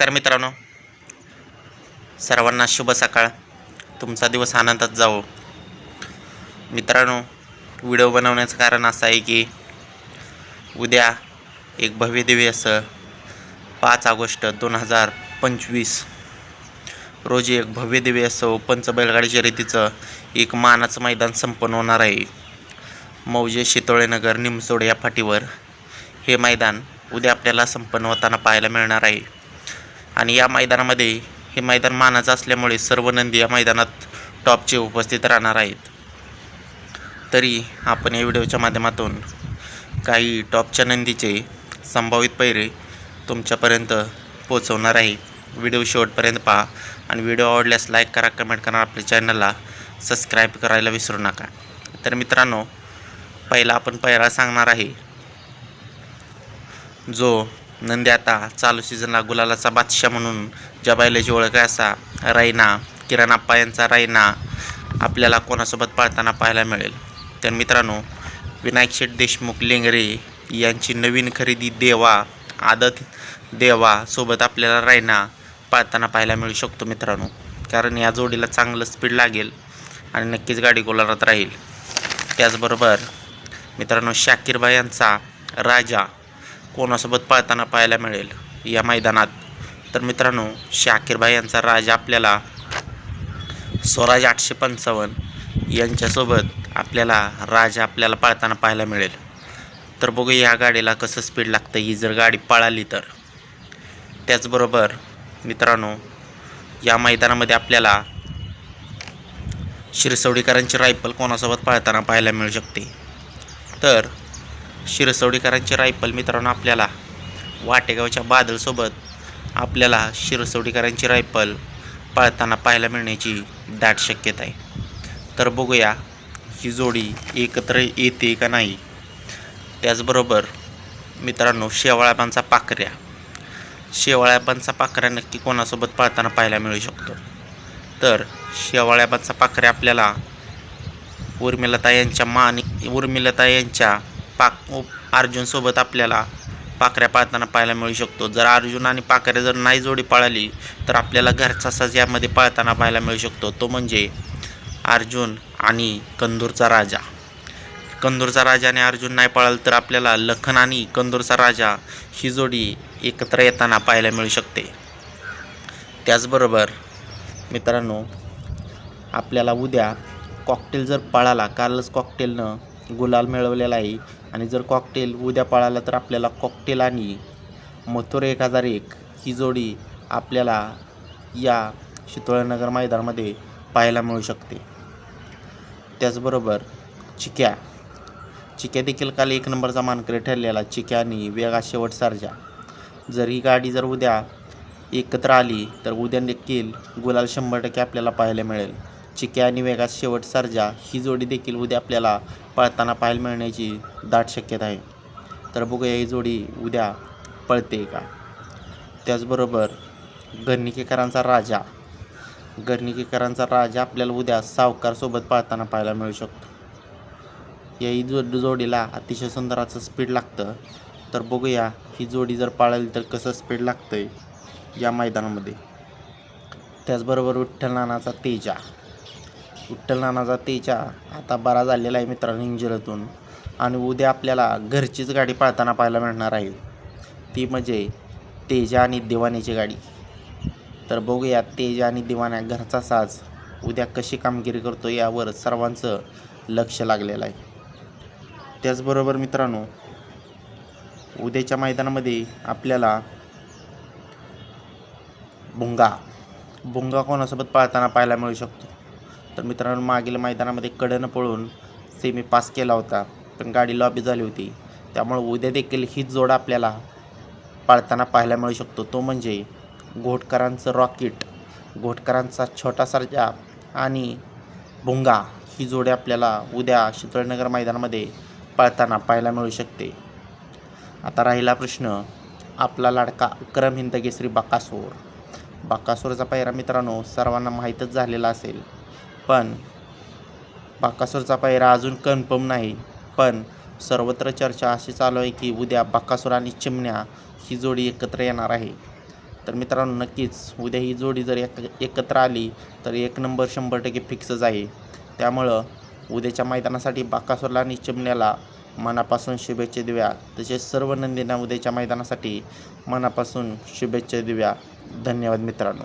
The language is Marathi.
तर मित्रांनो सर्वांना शुभ सकाळ. तुमचा दिवस आनंदात जावो. मित्रांनो व्हिडिओ बनवण्याचं कारण असं आहे की उद्या एक भव्य दिव्य असं पाच ऑगस्ट दोन हजार पंचवीस. रोजी एक भव्य दिव्य असं ओपनचं बैलगाडी शर्यतीचं एक मानाचं मैदान संपन्न होणार आहे. मौजे शितोळेनगर निमसोड या फाटीवर हे मैदान उद्या आपल्याला संपन्न होताना पाहायला मिळणार आहे. आणि या मैदानामध्ये हे मैदान मानाचं असल्यामुळे सर्व नंदी या मैदानात टॉपचे उपस्थित राहणार आहेत. तरी आपण या व्हिडिओच्या माध्यमातून काही टॉपच्या नंदीचे संभावित पैरे तुमच्यापर्यंत पोचवणार आहे. व्हिडिओ शेवटपर्यंत पहा आणि व्हिडिओ आवडल्यास लाईक करा कमेंट करा आपल्या चॅनलला सबस्क्राईब करायला विसरू नका. तर मित्रांनो पहिला आपण पैरा सांगणार आहे जो नंदी आता चालू सीझनला गुलालाचा बादशाह म्हणून ज्या बैलाची ओळख आहे असा. रायना किरण आप्पा यांचा रायना आपल्याला कोणासोबत पाळताना पाहायला मिळेल. तर मित्रांनो विनायक शेठ देशमुख लेंगरे यांची नवीन खरेदी देवा आदत देवा सोबत आपल्याला रायना पाळताना पाहायला मिळू शकतो मित्रांनो. कारण या जोडीला चांगलं स्पीड लागेल आणि नक्कीच गाडी गोलारात राहील. त्याचबरोबर मित्रांनो शाकीरबाई यांचा राजा कोणासोबत पळताना पाहायला मिळेल या मैदानात. तर मित्रांनो शाकीरबाई यांचा राजा आपल्याला स्वराज आठशे पंचावन्न यांच्यासोबत आपल्याला राजा आपल्याला पळताना पाहायला मिळेल. तर बघू या गाडीला कसं स्पीड लागतं. ही जर गाडी पळाली तर. त्याचबरोबर मित्रांनो या मैदानामध्ये आपल्याला शिरसवडीकरांची रायफल कोणासोबत पळताना पाहायला मिळू शकते. तर शिरसवडीकरांची रायफल मित्रांनो आपल्याला. वाटेगावच्या बादलसोबत आपल्याला शिरसवडीकरांची रायफल पळताना पाहायला मिळण्याची दाट शक्यता आहे. तर बघूया ही जोडी एकत्र येते का नाही. त्याचबरोबर मित्रांनो शेवाळाबांचा पाकऱ्या शेवाळ्याबांचा पाकऱ्या नक्की कोणासोबत पळताना पाहायला मिळू शकतो? तर शेवाळ्याबांचा पाकऱ्या आपल्याला उर्मिलता यांच्या मान उर्मिलता यांच्या पाक अर्जुनसोबत आपल्याला पाकऱ्या पाळताना पाहायला मिळू शकतो. जर अर्जुन आणि पाकऱ्या जर नाही जोडी पाळाली तर आपल्याला घरचा साज यामध्ये पाळताना पाहायला मिळू शकतो. तो म्हणजे अर्जुन आणि कंदूरचा राजा. कंदूरचा राजा आणि अर्जुन नाही पाळाल तर आपल्याला लखन आणि कंदूरचा राजा ही जोडी एकत्र येताना पाहायला मिळू शकते. त्याचबरोबर मित्रांनो आपल्याला उद्या कॉकटेल जर पळाला कालच कॉकटेलनं गुलाल मिळवलेला आहे. आणि जर कॉकटेल उद्या पळाला तर आपल्याला कॉकटेल आणि मथुर एक हजार एक ही जोडी आपल्याला या शितोळनगर मैदानामध्ये पाहायला मिळू शकते. त्याचबरोबर चिक्या. चिक्या देखील काल एक नंबरचा मानकरी ठरलेला. चिक्या आणि वेगा शेवट सारजा. जर ही गाडी जर उद्या एकत्र आली तर उद्या देखील गुलाल शंभर टक्के आपल्याला पाहायला मिळेल. चिक्या आणि वेगात शेवट सर्जा ही जोडी देखील उद्या आपल्याला पळताना पाहायला मिळण्याची दाट शक्यता आहे. तर बघूया ही जोडी उद्या पळते का? त्याचबरोबर गर्णिकेकरांचा राजा. गर्णिकेकरांचा राजा आपल्याला उद्या सावकारसोबत पळताना पाहायला मिळू शकतो. याही जो जोडीला अतिशय सुंदर असं स्पीड लागतं. तर बघूया ही जोडी जर पाळली तर कसं स्पीड लागतं आहे या मैदानामध्ये. त्याचबरोबर विठ्ठल नानाचा तेजा. विठ्ठल नानाचा तेजा आता बरा झालेला आहे मित्रांनो इंजिरातून. आणि उद्या आपल्याला घरचीच गाडी पाळताना पाहायला मिळणार आहे. ती म्हणजे तेजा आणि दिवाणीची गाडी. तर बघूया तेजा आणि दिवाण्या घरचा साज उद्या कशी कामगिरी करतो यावर सर्वांचं लक्ष लागलेलं आहे. त्याचबरोबर मित्रांनो उद्याच्या मैदानामध्ये आपल्याला भुंगा. भुंगा कोणासोबत पाळताना पाहायला मिळू शकतो? तर मित्रांनो मागील मैदानामध्ये कडनं पळून सेमी पास केला होता. पण गाडी लॉबी झाली होती. त्यामुळे उद्या देखील हीच जोड आपल्याला पाळताना पाहायला मिळू शकतो. तो म्हणजे घोटकरांचं रॉकेट. घोटकरांचा छोटा सर्जा आणि भुंगा ही जोडी आपल्याला उद्या शितळनगर मैदानामध्ये पाळताना पाहायला मिळू शकते. आता राहिला प्रश्न आपला लाडका अक्रम हिंद बाकासूर. बाकासूरचा पायरा मित्रांनो सर्वांना माहीतच झालेला असेल. पण बाकासूरचा पायरा अजून कन्फर्म नाही. पण सर्वत्र चर्चा अशी चालू आहे की उद्या बाकासूर आणि चिमण्या ही जोडी एकत्र येणार आहे. तर मित्रांनो नक्कीच उद्या ही जोडी जर एक एकत्र आली तर एक नंबर शंभर टक्के फिक्सच आहे. त्यामुळं उद्याच्या मैदानासाठी बाकासूरला आणि चिमण्याला मनापासून शुभेच्छा देऊया. तसेच सर्व नंदींना उद्याच्या मैदानासाठी मनापासून शुभेच्छा देऊया. धन्यवाद मित्रांनो.